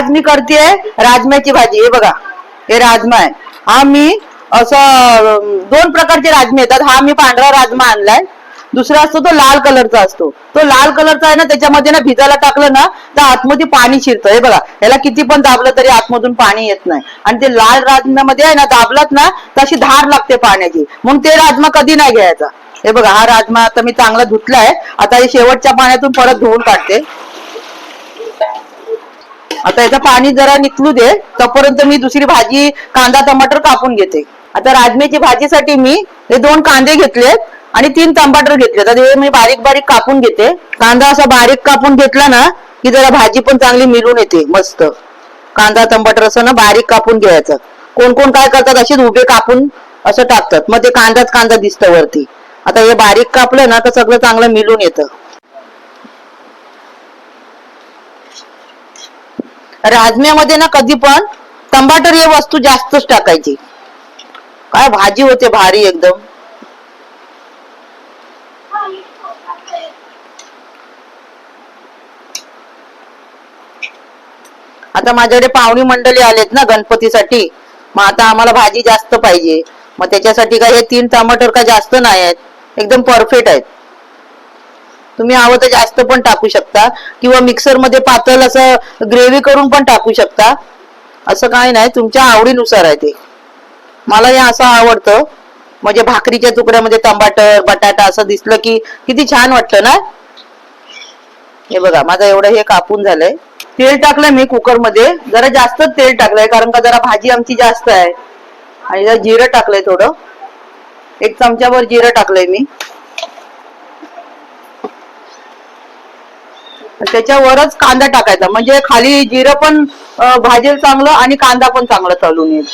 आज मी करतेय राजम्याची भाजी. हे बघा हे राजमा आहे. हा मी असं दोन प्रकारचे राजमे येतात. हा मी पांढरा राजमा आणलाय. दुसरा असतो तो लाल कलरचा असतो. तो लाल कलरचा आहे ना त्याच्यामध्ये ना भिजायला टाकलं ना तर आतमध्ये पाणी शिरतं. हे बघा याला किती पण दाबलं तरी आतमधून पाणी येत नाही. आणि ते लाल राजम्यामध्ये आहे ना दाबलात ना तर अशी धार लागते पाण्याची. म्हणून ते राजमा कधी नाही घ्यायचा. हे बघा हा राजमा आता मी चांगला धुतलाय. आता हे शेवटच्या पाण्यातून परत धुवून काढते. आता याचं पाणी जरा निकलू दे तोपर्यंत मी दुसरी भाजी कांदा टमाटर कापून घेते. आता राजम्याची भाजीसाठी मी हे दोन कांदे घेतलेत आणि तीन टमाटर घेतले तर हे मी बारीक बारीक कापून घेते. कांदा असा बारीक कापून घेतला ना की जरा भाजी पण चांगली मिळून येते मस्त. कांदा टमाटर असं ना बारीक कापून घ्यायचं. कोण कोण काय करतात असेच उभे कापून असं टाकतात. मग ते कांदाच कांदा दिसतं वरती. आता हे बारीक कापलं ना तर सगळं चांगलं मिळून येतं. राजम्यामध्ये ना कधी पण टमाटर हे वस्तू जास्तच टाकायची. काय भाजी होते भारी एकदम. आता माझ्याकडे पाहुणी मंडळी आलेत ना गणपतीसाठी. मग आता आम्हाला भाजी जास्त पाहिजे. मग त्याच्यासाठी काय हे तीन टमाटर का जास्त नाही आहेत. एकदम परफेक्ट आहेत. तुम्ही हवं तर जास्त पण टाकू शकता. किंवा मिक्सरमध्ये पातळ असं ग्रेव्ही करून पण टाकू शकता. असं काही नाही तुमच्या आवडीनुसार आहे ते. मला हे असं आवडतं. म्हणजे भाकरीच्या तुकड्यामध्ये टमाटर बटाटा असं दिसलं की किती छान वाटलं ना? हे बघा माझं एवढं हे कापून झालंय. तेल टाकलंय मी कुकरमध्ये. जरा जास्त तेल टाकलंय कारण का जरा भाजी आमची जास्त आहे. आणि जरा जिरं टाकलंय थोडं. एक चमच्याभर जिरं टाकलंय मी. त्याच्यावरच कांदा टाकायचा. म्हणजे खाली जिरं पण भाजेल चांगलं आणि कांदा पण चांगला तळून येईल.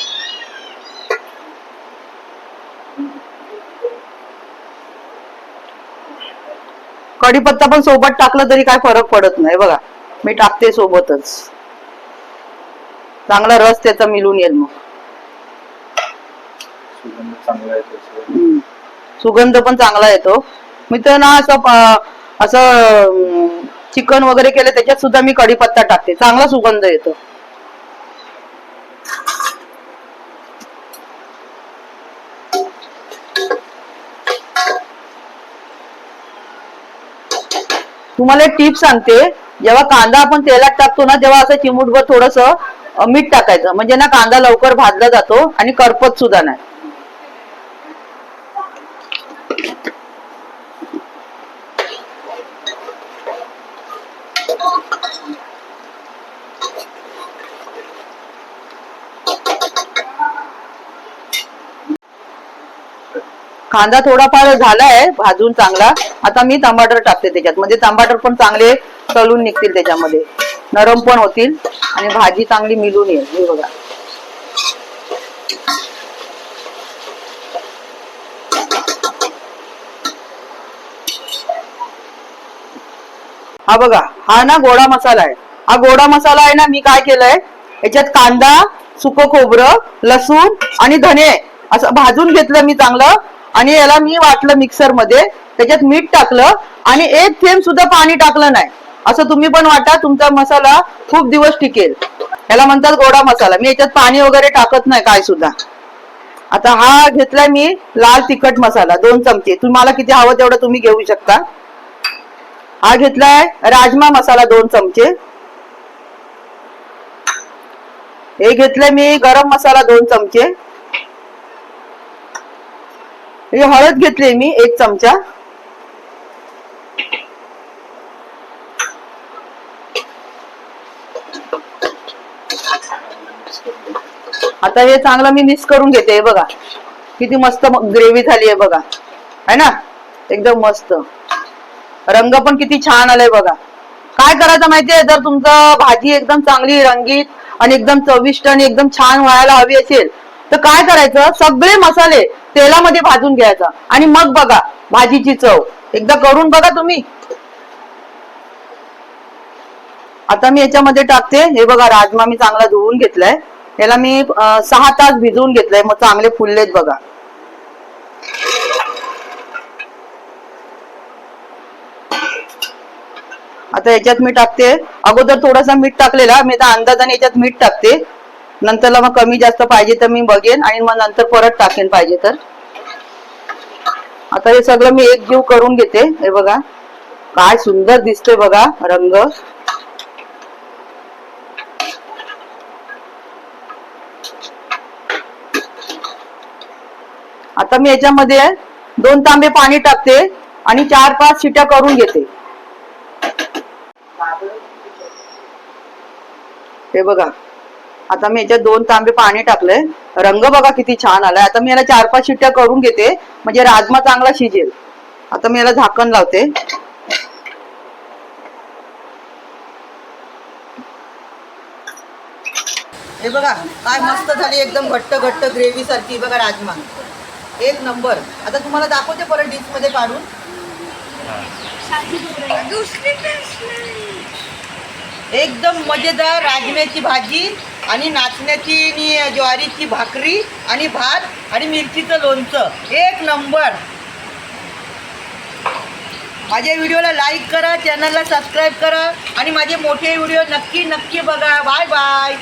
कढीपत्ता पण सोबत टाकलं तरी काय फरक पडत नाही बघा. मी टाकते सोबतच. चांगला रस त्याचा मिळून येईल मग. सुगंध पण चांगला येतो. मी तर ना असं असं चिकन वगैरे केलं त्याच्यात सुद्धा मी कढीपत्ता टाकते. चांगला सुगंध येतो. तुम्हाला एक टीप सांगते. जेव्हा कांदा आपण तेलात टाकतो ना तेव्हा असं चिमूटभर थोडस मीठ टाकायचं. म्हणजे ना कांदा लवकर भाजला जातो आणि करपत सुद्धा नाही. कांदा थोडाफार झालाय भाजून चांगला. आता मी टमाटर टाकते त्याच्यात. म्हणजे टमाटर पण चांगले तळून निघतील त्याच्यामध्ये. नरम पण होतील आणि भाजी चांगली मिळून येईल. हे बघा. हा बघा हा ना गोडा मसाला आहे. हा गोडा मसाला आहे ना मी काय केलंय? याच्यात कांदा सुक खोबरं लसूण आणि धने असं भाजून घेतलं मी चांगलं. आणि याला मी वाटलं मिक्सरमध्ये त्याच्यात मीठ टाकलं आणि एक थेंब सुद्धा पाणी टाकलं नाही. असं तुम्ही पण वाटा तुमचा मसाला खूप दिवस टिकेल. याला म्हणतात गोडा मसाला. मी याच्यात पाणी वगैरे टाकत नाही काय सुद्धा. आता हा घेतलाय मी लाल तिखट मसाला दोन चमचे. तुम्हाला किती हवं तेवढं तुम्ही घेऊ शकता. हा घेतलाय. राजमा मसाला दोन चमचे. हे घेतलंय मी गरम मसाला दोन चमचे. हे हळद घेतली मी एक चमचा. आता हे चांगलं मी मिक्स करून घेते बघा. किती मस्त ग्रेव्ही झाली आहे बघा. है ना? एकदम मस्त. रंग पण किती छान आलाय बघा. काय करायचं माहितीये? जर तुमचं भाजी एकदम चांगली रंगीत आणि एकदम चविष्ट आणि एकदम छान व्हायला हवी असेल तर काय करायचं? सगळे मसाले तेलामध्ये भाजून घ्यायचा. आणि मग बघा भाजीची चव. एकदा करून बघा तुम्ही. आता मी याच्यामध्ये टाकते. हे बघा राजमा मी चांगला धुवून घेतलाय. याला मी सहा तास भिजवून घेतलाय. मग चांगले फुललेत बघा. आता याच्यात मी टाकते. अगोदर थोडासा मीठ टाकलेला मी आता अंदाजाने याच्यात मीठ टाकते. नंतरला मग कमी जास्त पाहिजे तर मी बघेन आणि मग नंतर परत टाकेन पाहिजे तर. आता हे सगळं मी एक जीव करून घेते. हे बघा. काय सुंदर दिसते बघा रंग. आता मी याच्यामध्ये दोन तांबे पाणी टाकते आणि चार पाच शिट्या करून घेते. हे बघा. आता मी याच्यात दोन तांबे पाणी टाकलंय. रंग बघा किती छान आलाय. आता मी याला चार पाच शिट्ट्या करून घेते. म्हणजे राजमा चांगला शिजेल. आता मी याला झाकण लावते. हे बघा काय मस्त झाली एकदम घट्ट घट्ट ग्रेव्ही सारखी बघा राजमा. एक नंबर. आता तुम्हाला दाखवते परत डिशमध्ये काढून. एकदम मजेदार राजम्याची भाजी आणि नाचण्याची आणि ज्वारीची भाकरी आणि भात आणि मिरचीचं लोणचं. एक नंबर. माझ्या व्हिडिओला लाईक करा चॅनलला सबस्क्राईब करा आणि माझे मोठे व्हिडिओ नक्की नक्की बघा. Bye bye.